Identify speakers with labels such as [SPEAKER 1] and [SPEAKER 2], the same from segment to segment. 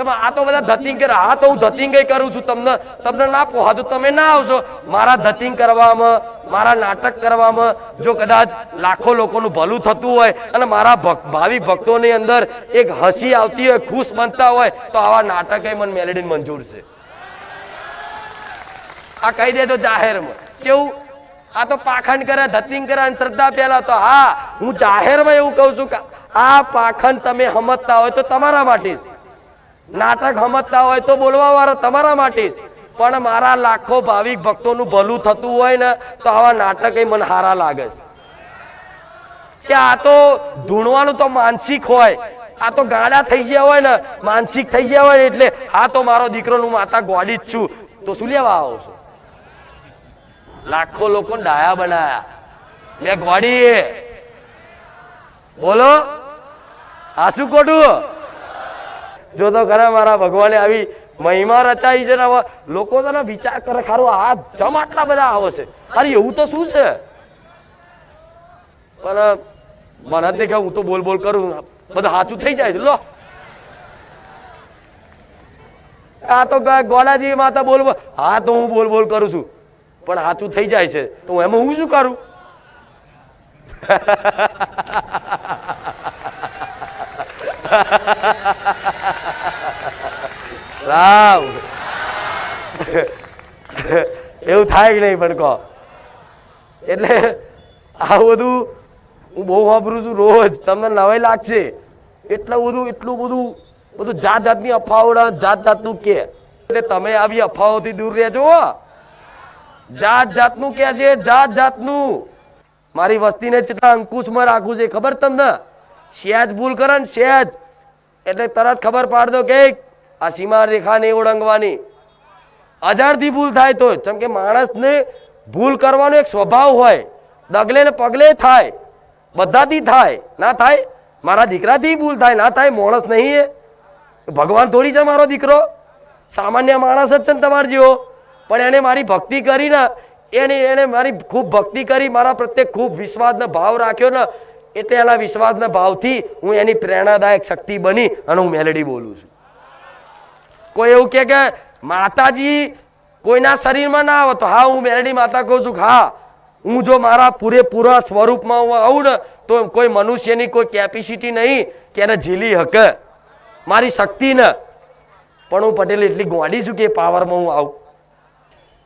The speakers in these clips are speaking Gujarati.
[SPEAKER 1] કે આ તો બધા ધતિંગ કરે. હા તો હું ધતિંગ કરું છું. તમને તમને ના પોહાતું તમે ના આવશો. મારા ધતિંગ કરવામાં, મારા નાટક કરવામાં જો કદાચ લાખો લોકોનું ભલું થતું હોય અને મારા ભાવિ ભક્તોની અંદર એક હસી આવતી હોય, ખુશ બનતા હોય, તો આવા નાટક મને મેલેડી મંજૂર છે. આ કહી દે તો જાહેરમાં. કેવું? આ તો પાખંડ કરે, ધતિંગ કરે અને શ્રદ્ધા પહેલા તો હા, હું જાહેરમાં એવું કહું છું કે આ પાખંડ તમે સમજતા હોય તો તમારા માટે છે નાટક સમજતા હોય તો બોલવા વાળા તમારા માટે જ. પણ મારા લાખો ભાવિક ભક્તોનું ભલું થતું હોય ને, તો આવા નાટક મને હારા લાગે છે. કે આ તો ધૂણવાનું તો માનસિક હોય. આ તો ગાડા થઈ ગયા હોય ને, માનસિક થઈ ગયા હોય એટલે આ તો મારો દીકરો હું માતા ગોડી જ છું. તો શું લેવા આવો છો? લાખો લોકો ડાયા બનાયા. મેં ગોડી બોલો. આ શું ખોટું? જો તો ખરા મારા ભગવાને આવી મહિમા રચાઈ છે ને હવે લોકો છે ને વિચાર કરે ખારું, આ જમ આટલા બધા આવે છે. અરે એવું તો શું છે? પણ મને જ દેખાય હું તો બોલ બોલ કરું, બધું સાચું થઈ જાય છે. લો. આ તો ગ- ગોડાજી માતા બોલ હા તો હું બોલ બોલ કરું છું. પણ સાચું થઈ જાય છે. તો એમાં હું શું કરું? રામ. એવું થાય કે નહીં કહો. એટલે આ બધું હું બહુ વાપરું છું રોજ. તમને નવાઈ લાગશે. એટલું બધું એટલું બધું બધું જાત જાતની અફવાઓ જાત જાતનું કે એટલે તમે આવી અફવાઓથી દૂર રહેજો. જાત જાતનું કે છે જાત જાતનું મારી વસ્તીને કેટલા અંકુશમાં રાખવું છે, ખબર તમને? સહેજ ભૂલ કરે ને, સહેજ. એટલે તરત ખબર પાડ દો કે આ સીમા રેખાને ઓળંગવાની. અજાણથી ભૂલ થાય તો જેમ કે માણસને ભૂલ કરવાનો એક સ્વભાવ હોય, ડગલે ને પગલે થાય, બધાથી થાય, ના થાય, મારા દીકરાથી ભૂલ થાય, ના થાય, માણસ નહીં એ. ભગવાન થોડી છે મારો દીકરો. સામાન્ય માણસ જ છે ને તમારા જેવો. પણ એને મારી ભક્તિ કરી ને એને એને મારી ખૂબ ભક્તિ કરી, મારા પ્રત્યે ખૂબ વિશ્વાસનો ભાવ રાખ્યો ને, એટલે એના વિશ્વાસના ભાવથી હું એની પ્રેરણાદાયક શક્તિ બની અને હું મેલેડી બોલું છું. કોઈ એવું કે, માતાજી, કોઈના શરીરમાં ના આવે. તો હા, હું મેરડી માતા કહું છું હા, હું જો મારા પૂરેપૂરા સ્વરૂપમાં હું આવું ને, તો કોઈ મનુષ્યની કોઈ કેપેસિટી નહીં કે એને ઝીલી હકે. મારી શક્તિ ને. પણ હું પટેલ એટલી ગોંડી છું કે પાવરમાં હું આવું.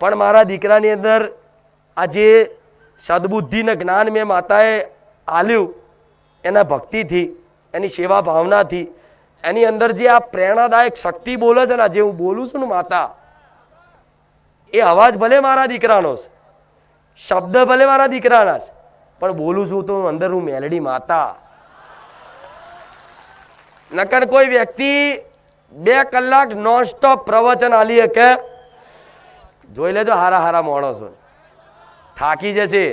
[SPEAKER 1] પણ મારા દીકરાની અંદર આ જે સદબુદ્ધિને જ્ઞાન મેં માતાએ આલ્યું એના ભક્તિથી, એની સેવા ભાવનાથી. એની અંદર જે આ પ્રેરણાદાયક શક્તિ બોલે છે ને, જે હું બોલું છું ને માતા, એ અવાજ ભલે મારા દીકરાનો છે, શબ્દ ભલે મારા દીકરાના છે, પણ બોલું છું તો અંદર હું મેલડી માતા. નકર કોઈ વ્યક્તિ બે કલાક નોન સ્ટોપ પ્રવચન આલી શકે. જોઈ લેજો હારા હારા માણસો. થાકી જશે.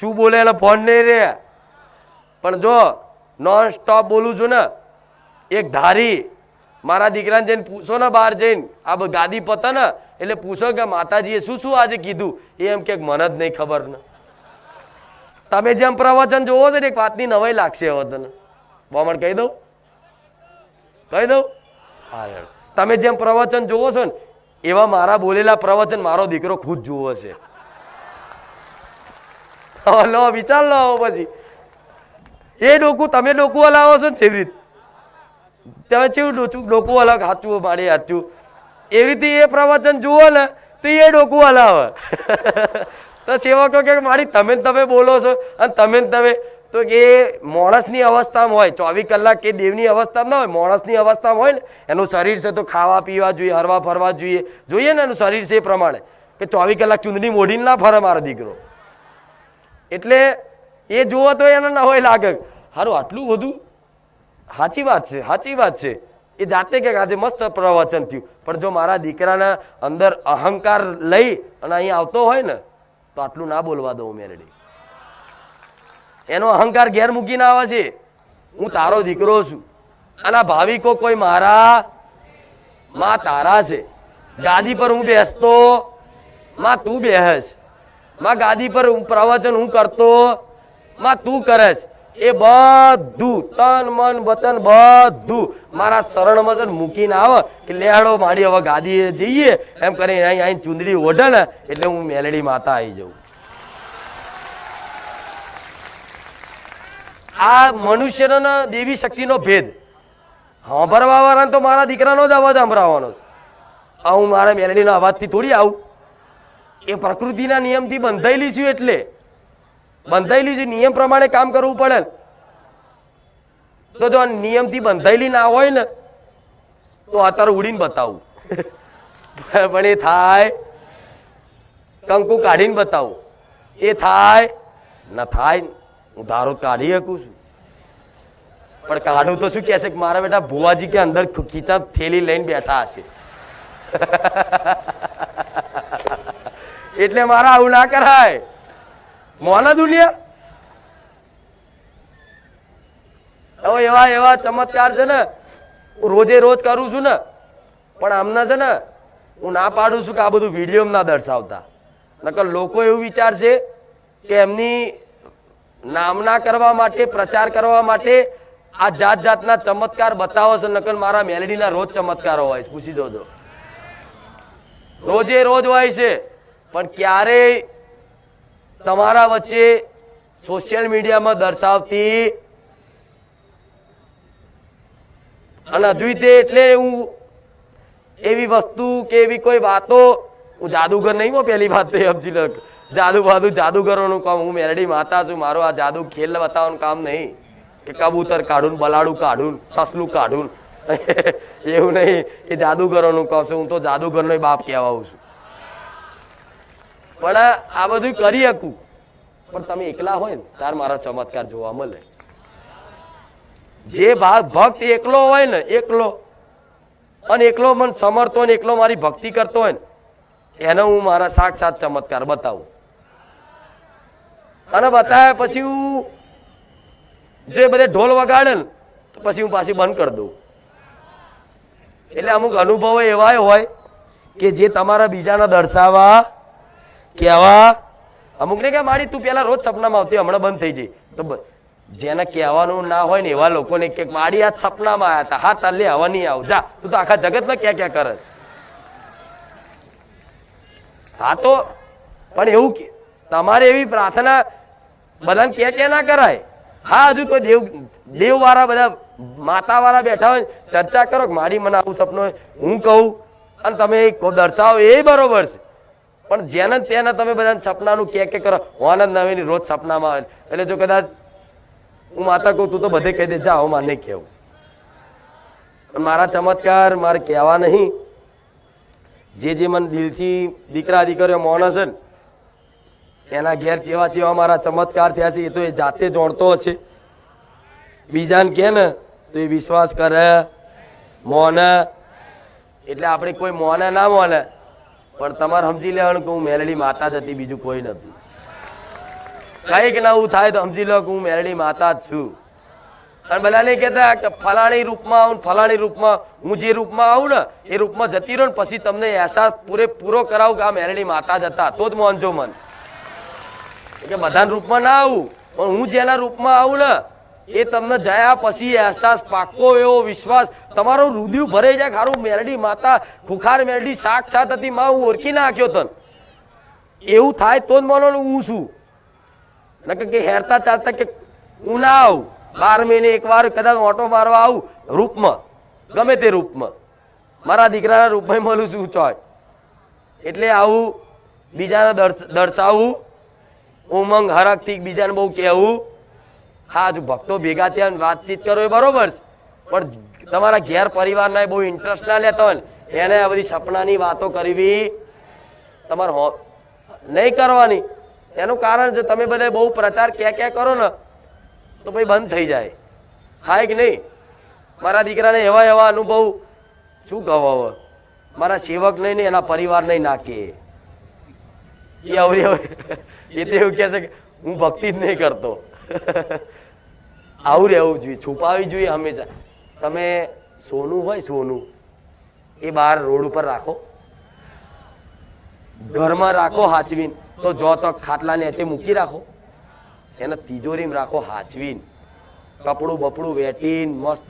[SPEAKER 1] શું બોલે એને ફોન નહીં રે? પણ જો નોન સ્ટોપ બોલું છું ને એક ધારી. મારા દીકરાને જઈને પૂછો ને બહાર જઈને. આ ગાદી પતા ને, એટલે પૂછો કે માતાજીએ શું શું આજે કીધું? એ એમ કે મને જ નહીં ખબર ને. તમે જેમ પ્રવચન જોવો છો ને, એક વાતની નવાઈ લાગશે હવે તને. બમણ કહી દઉં? કહી દઉં? હા તમે જેમ પ્રવચન જોવો છો ને, એવા મારા બોલેલા પ્રવચન મારો દીકરો ખુદ જુઓ છે. લો, વિચાર લો પછી. એ ડોકું, તમે ડોકું હલાવો છો ને, જેવી રીતે. તમે કેવું ડોચું ડોકું અલગ હાચું મારે હાચું એવી રીતે એ પ્રવચન જુઓ ને, તો એ ડોકું હલાવે તો સેવકો કે, મારી, તમે તમે બોલો છો અને તમે તમે. તો એ માણસની અવસ્થામાં હોય, ચોવીસ કલાક કે દેવની અવસ્થામાં ના હોય, માણસની અવસ્થામાં હોય ને, એનું શરીર છે તો ખાવા પીવા જોઈએ, હરવા ફરવા જોઈએ. જોઈએ ને એનું શરીર છે એ પ્રમાણે. કે ચોવીસ કલાક ચૂંદડી મોઢીને ના ફરે મારો દીકરો. એટલે એ જુઓ તો એને ના હોય લાગે. સારું આટલું બધું સાચી વાત છે સાચી વાત છે. એ જાતે કે આજે મસ્ત પ્રવચન થયું. પણ જો મારા દીકરાના અંદર અહંકાર લઈ અને અહીં આવતો હોય ને, તો આટલું ના બોલવા દઉં મેરડી એનો અહંકાર ઘેર મૂકીને આવે છે. હું તારો દીકરો છું. અને ભાવિકો કોઈ મારા, માં તારા છે. ગાદી પર હું બેસતો, માં તું બેહસમાં ગાદી પર પ્રવચન હું કરતો, માં તું કરેશ. એ બધું, તન, મન, વતન બધું મારા શરણમાં છે મૂકીને આવે, કે લેહાડો મારી હવે ગાદીએ જઈએ. એમ કરીને અહીં અહીં ચુંદડી ઓઢે ને, એટલે હું મેલડી માતા આવી જાઉં. આ મનુષ્યનો દેવી શક્તિનો ભેદ. સાંભળવા વાળાને તો મારા દીકરાનો જ અવાજ સાંભળવાનો છે. હું મારા મેલડીના અવાજથી થોડી આવું. એ પ્રકૃતિના નિયમથી બંધાયેલી છું એટલે બંધાયેલી જે નિયમ પ્રમાણે કામ કરવું પડે તો જો નિયમથી બંધાયેલી ના હોય ને, તો અત્યારે ઉડીને બતાવું. પણ એ થાય, કંકુ કાઢીને બતાવું. એ થાય, ન થાય, હું ધારો કાઢી શકું છું. પણ કાઢું તો શું કહે છે કે મારા બેટા ભુવાજી કે અંદર ખીચા થેલી લઈને બેઠા હશે. એટલે મારા આવું ના કરાય. મોના દુનિયા? હવે એવા એવા ચમત્કાર છે ને, હું રોજે રોજ કરું છું ને, પણ આમના છે ને, હું ના પાડું છું કે આ બધું વીડિયો ના દર્શાવતા. નકર લોકો એવું વિચારશે કે એમની નામના કરવા માટે, પ્રચાર કરવા માટે આ જાત જાતના ચમત્કાર બતાવો છે, નકર મારા મેલેડીના રોજ ચમત્કારો હોય પૂછી જોજો. રોજે રોજ હોય છે, પણ ક્યારેય તમારા વચ્ચે સોશિયલ મીડિયામાં દર્શાવતી અને હજુ તે એટલે હું એવી વસ્તુ કે એવી કોઈ વાતો, હું જાદુગર નહીં હો પહેલી વાત તો સમજી લો જાદુ બાદુ જાદુગરોનું કામ, હું મેરડી માતા છું, મારો આ જાદુ ખેલ બતાવવાનું કામ નહીં. કે કબૂતર કાઢું બલાડું કાઢું સસલું કાઢું એવું નહીં, એ જાદુગરોનું કામ છે. હું તો જાદુગરનો બાપ કહેવાઉં છું. પણ આ બધું કરી શકું. પણ તમે એકલા હોય ને, તાર મારા ચમત્કાર જોવા મળે. જે ભક્ત એકલો હોય ને, એકલો, અને એકલો મન સમર્થો હોય ને, એકલો મારી ભક્તિ કરતો હોય ને, એનો હું મારા સાક્ષાત ચમત્કાર બતાવું. અને બતાવ્યા પછી હું જે બધે ઢોલ વગાડે ને, તો પછી હું પાછી બંધ કરી દઉં. એટલે અમુક અનુભવો એવા હોય કે જે તમારા બીજાને દર્શાવવા કહેવા અમુકને કે મારી તું પેલા રોજ સપનામાં આવતી હમણાં બંધ થઈ જઈ. તો જેને કહેવાનું ના હોય ને એવા લોકોને કે મારી આ સપનામાં આવ્યા હતા હા તાલે હવા નહીં આવ. જા, તું તો આખા જગતમાં ક્યાં ક્યાં કરે હા તો, પણ એવું કે, તમારે એવી પ્રાર્થના બધાને ક્યાં ક્યાં ના કરાય. હા, હજુ તો દેવ દેવ વાળા બધા માતા વાળા બેઠા હોય ચર્ચા કરો કે મારી મને આવું સપનું હોય. હું કહું, અને તમે કો- દર્શાવો, એ બરોબર છે. પણ જેને તેના તમે બધા સપનાનું કે કે કરો હોનદ નવીની રોજ સપનામાં આવે. એટલે જો કદાચ હું માતા કહું, તું તો બધે કહી દે, જા, હું માને કહેવું. મારા ચમત્કાર મારે કહેવા નહીં. જે જે મને દિલથી દીકરા દીકરીઓ માણસ છે ને, એના ઘેર જેવા જેવા મારા ચમત્કાર થયા છે, એ તો એ જાતે જોડતો હશે. બીજાને કહે ને, તો એ વિશ્વાસ કરે, મોને. એટલે આપણે કોઈ મોને ના મોને. પણ તમારે સમજી લેવાનું કે હું મેલડી માતા જ હતી, બીજું કોઈ નથી. કંઈક હું થાય તો સમજી લો કે હું મેલડી માતા જ છું. અને બધા નહીં કહેતા કે ફલાણી રૂપમાં આવું ફલાણી રૂપમાં, હું જે રૂપમાં આવું ને, એ રૂપમાં જતી રહું ને પછી તમને અહેસાસ પૂરેપૂરો કરાવું કે આ મેલડી માતા જ હતા. તો જ માનજો મન. કે બધાના રૂપમાં ના આવું, પણ હું જેના રૂપમાં આવું ને એ તમને જયા પછી અહેસાસ પાકો એવો વિશ્વાસ. તમારો રુદિયું ભરાઈ જાય, ખારું મેરડી માતા, ખુખાર મેરડી સાક્ષાત હતી, માં હું ઓળખી નાખ્યો તન. એવું થાય તો જ માનો હું છું. કે હેરતા ચાલતા કે હું ના આવું. બાર મહિને એકવાર કદાચ ઓટો મારવા આવું, રૂપમાં. ગમે તે રૂપમાં. મારા દીકરાના રૂપમાં મળું છું, ચોય. એટલે આવું, બીજાને દર્શ- દર્શાવવું ઉમંગ હરકથી બીજાને બહુ કહેવું. હા, જો ભક્તો ભેગા થયા વાતચીત કરો એ બરોબર છે. પણ તમારા ઘેર પરિવારના બહુ ઇન્ટરેસ્ટ ના લેતા હોય એને આ બધી સપનાની વાતો કરવી તમારે નહીં કરવાની. એનું કારણ જો તમે બધા બહુ પ્રચાર ક્યાં ક્યાં કરો ને, તો ભાઈ બંધ થઈ જાય. હા કે નહીં? મારા દીકરાને એવા એવા અનુભવ શું કહો હવે? મારા સેવક નહીં ને એના પરિવાર નહીં નાખે. એ અવરી એ તો એવું કહે છે કે હું ભક્તિ જ નહીં કરતો. આવું રહેવું જોઈએ, છુપાવી જોઈએ હંમેશા. તમે સોનું હોય સોનું, એ બહાર રોડ ઉપર રાખો. ઘરમાં રાખો હાચવીન, તો જો તો ખાટલા નીચે મૂકી રાખો. એને તિજોરીમાં રાખો હાચવીન. કપડું બપડું વેટીન મસ્ત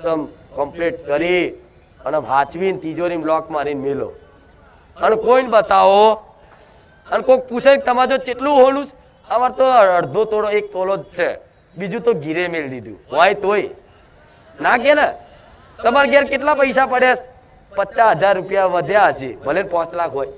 [SPEAKER 1] કમ્પ્લીટ કરી અને વાંચવીને તિજોરીમાં લોક મારીને મેલો. અને કોઈને બતાવો, અને કોઈક પૂછે તમારે જો કેટલું છે? અમારે તો અડધો તોડો, એક તોલો જ છે. બીજું તો ઘીરે મેળ દીધું હોય તોય. ના કે ને? તમારા ઘેર કેટલા પૈસા પડ્યા? પચાસ હજાર રૂપિયા વધ્યા હશે. ભલે પાંચ લાખ હોય.